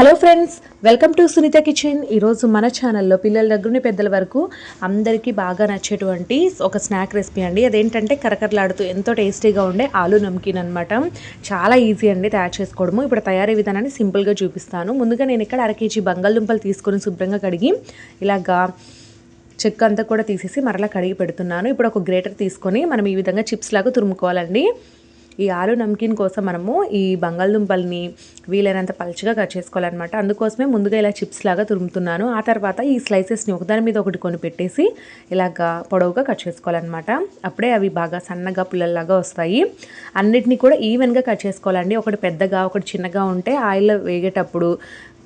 Hello friends welcome to Sunitha kitchen. ఈరోజు మన ఛానల్లో పిల్లల దగ్గర నుండి పెద్దల వరకు అందరికీ బాగా నచ్చేటువంటి ఒక స్నాక్ రెసిపీ అండి. అదేంటంటే కరకరలాడుతూ ఎంతో టేస్టీగా ఉండే ఆలు నమ్కీన్ అనమాట చాలా ఈజీ అండి తయారు చేసుకోవడము. ఇప్పుడు తయారీ విధానాన్ని సింపుల్గా చూపిస్తాను. ముందుగా నేను ఇక్కడ అర కేజీ బంగాళదుంపలు తీసుకొని శుభ్రంగా కడిగి ఇలాగా చెక్క అంతా కూడా తీసేసి మరలా కడిగి పెడుతున్నాను. ఇప్పుడు ఒక గ్రేటర్ తీసుకొని మనం ఈ విధంగా చిప్స్ లాగా తురుముకోవాలండి. ఈ ఆలు నమ్కీన్ కోసం మనము ఈ బంగాళదుంపల్ని వీలైనంత పలుచగా కట్ చేసుకోవాలన్నమాట. అందుకోసమే ముందుగా ఇలా చిప్స్ లాగా తురుముతున్నాను. ఆ తర్వాత ఈ స్లైసెస్ని ఒకదాని మీద ఒకటి కొని పెట్టేసి ఇలాగా పొడవుగా కట్ చేసుకోవాలన్నమాట. అప్పుడే అవి బాగా సన్నగా పుల్లల్లాగా వస్తాయి. అన్నిటినీ కూడా ఈవెన్గా కట్ చేసుకోవాలండి. ఒకటి పెద్దగా ఒకటి చిన్నగా ఉంటే ఆయిల్ వేగేటప్పుడు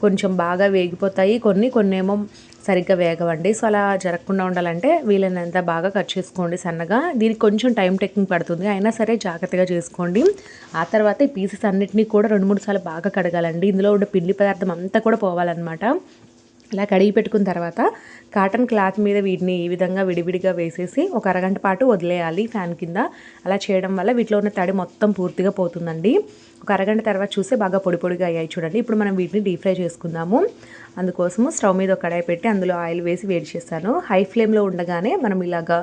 కొంచెం బాగా వేగిపోతాయి. కొన్ని కొన్ని ఏమో సరిగ్గా వేగవండి. సో అలా జరగకుండా ఉండాలంటే వీలైనంత బాగా కట్ చేసుకోండి సన్నగా. దీనికి కొంచెం టైం టేకింగ్ పడుతుంది. అయినా సరే జాగ్రత్తగా చేసుకోండి. ఆ తర్వాత ఈ పీసెస్ అన్నిటినీ కూడా రెండు మూడు సార్లు బాగా కడగాలండి. ఇందులో ఉండే పిండి పదార్థం అంతా కూడా పోవాలన్నమాట. ఇలా కడిగి పెట్టుకున్న తర్వాత కాటన్ క్లాత్ మీద వీటిని ఈ విధంగా విడివిడిగా వేసేసి ఒక అరగంట పాటు వదిలేయాలి ఫ్యాన్ కింద. అలా చేయడం వల్ల వీటిలో ఉన్న తడి మొత్తం పూర్తిగా పోతుందండి. ఒక అరగంట తర్వాత చూస్తే బాగా పొడి పొడిగా అయ్యాయి చూడండి. ఇప్పుడు మనం వీటిని డీప్ ఫ్రై చేసుకుందాము. అందుకోసము స్టవ్ మీద ఒక కడాయి పెట్టి అందులో ఆయిల్ వేసి వేడి చేస్తాను. హై ఫ్లేమ్లో ఉండగానే మనం ఇలాగా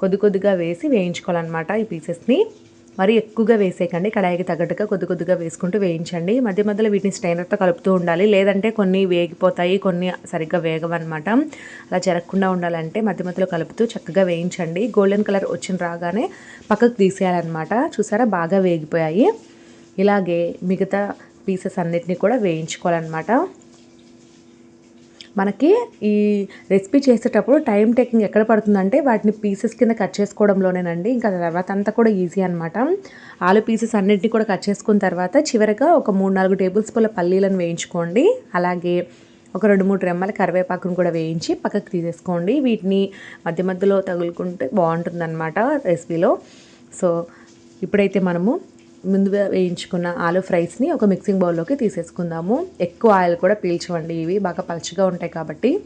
కొద్ది కొద్దిగా వేసి వేయించుకోవాలన్నమాట ఈ పీసెస్ని. మరి ఎక్కువగా వేసేయకండి. కడాయికి తగ్గట్టుగా కొద్ది కొద్దిగా వేసుకుంటూ వేయించండి. మధ్య మధ్యలో వీటిని స్ట్రైనర్తో కలుపుతూ ఉండాలి. లేదంటే కొన్ని వేగిపోతాయి కొన్ని సరిగ్గా వేగవన్నమాట. అలా జరగకుండా ఉండాలంటే మధ్య మధ్యలో కలుపుతూ చక్కగా వేయించండి. గోల్డెన్ కలర్ వచ్చిన రాగానే పక్కకు తీసేయాలన్నమాట. చూసారా? బాగా వేగిపోయాయి. ఇలాగే మిగతా పీసెస్ అన్నిటినీ కూడా వేయించుకోవాలన్నమాట. మనకి ఈ రెసిపీ చేసేటప్పుడు టైం టేకింగ్ ఎక్కడ పడుతుందంటే వాటిని పీసెస్ కింద కట్ చేసుకోవడంలోనేనండి. ఇంకా తర్వాత అంతా కూడా ఈజీ అనమాట ఆలు పీసెస్ అన్నింటినీ కూడా కట్ చేసుకున్న తర్వాత చివరిగా ఒక మూడు నాలుగు టేబుల్ స్పూన్ల పల్లీలను వేయించుకోండి. అలాగే ఒక రెండు మూడు రెమ్మల కరివేపాకును కూడా వేయించి పక్కకు తీసేసుకోండి. వీటిని మధ్య మధ్యలో తగులుకుంటే బాగుంటుందన్నమాట రెసిపీలో. సో ఇప్పుడైతే మనము ముందుగా వేయించుకున్న ఆలు ఫ్రైస్ని ఒక మిక్సింగ్ బౌల్లోకి తీసేసుకుందాము. ఎక్కువ ఆయిల్ కూడా పీల్చవండి. ఇవి బాగా పలుచగా ఉంటాయి కాబట్టి.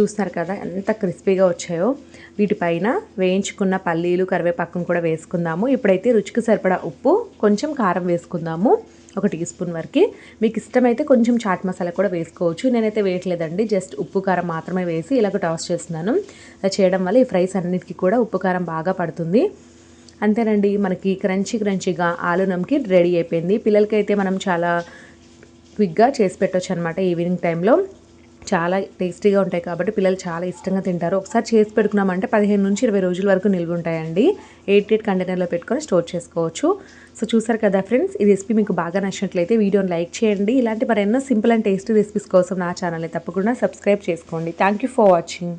చూస్తున్నారు కదా ఎంత క్రిస్పీగా వచ్చాయో. వీటిపైన వేయించుకున్న పల్లీలు కరివేపాకును కూడా వేసుకుందాము. ఇప్పుడైతే రుచికి సరిపడా ఉప్పు కొంచెం కారం వేసుకుందాము. ఒక టీ స్పూన్ వరకు. మీకు ఇష్టమైతే కొంచెం చాట్ మసాలా కూడా వేసుకోవచ్చు. నేనైతే వేయట్లేదండి. జస్ట్ ఉప్పు కారం మాత్రమే వేసి ఇలాగ టాస్ చేస్తున్నాను. అలా చేయడం వల్ల ఈ ఫ్రైస్ అన్నిటికీ కూడా ఉప్పు కారం బాగా పడుతుంది. అంతేనండి మనకి క్రంచీ క్రంచీగా ఆలు నమ్కి రెడీ అయిపోయింది. పిల్లలకైతే మనం చాలా క్విక్గా చేసి పెట్టవచ్చు అనమాట ఈవినింగ్ టైంలో. చాలా టేస్టీగా ఉంటాయి కాబట్టి పిల్లలు చాలా ఇష్టంగా తింటారు. ఒకసారి చేసి పెట్టుకున్నామంటే పదిహేను నుంచి ఇరవై రోజుల వరకు నిల్వ ఉంటాయండి. ఎయిట్ ఎయిట్ కంటైనర్లో పెట్టుకొని స్టోర్ చేసుకోవచ్చు. సో చూసారు కదా ఫ్రెండ్స్ ఈ రెసిపీ మీకు బాగా నచ్చినట్లయితే వీడియోని లైక్ చేయండి. ఇలాంటి మరెన్నో సింపుల్ అండ్ టేస్టీ రెసిపీస్ కోసం నా ఛానల్ని తప్పకుండా సబ్స్క్రైబ్ చేసుకోండి. Thank you for watching.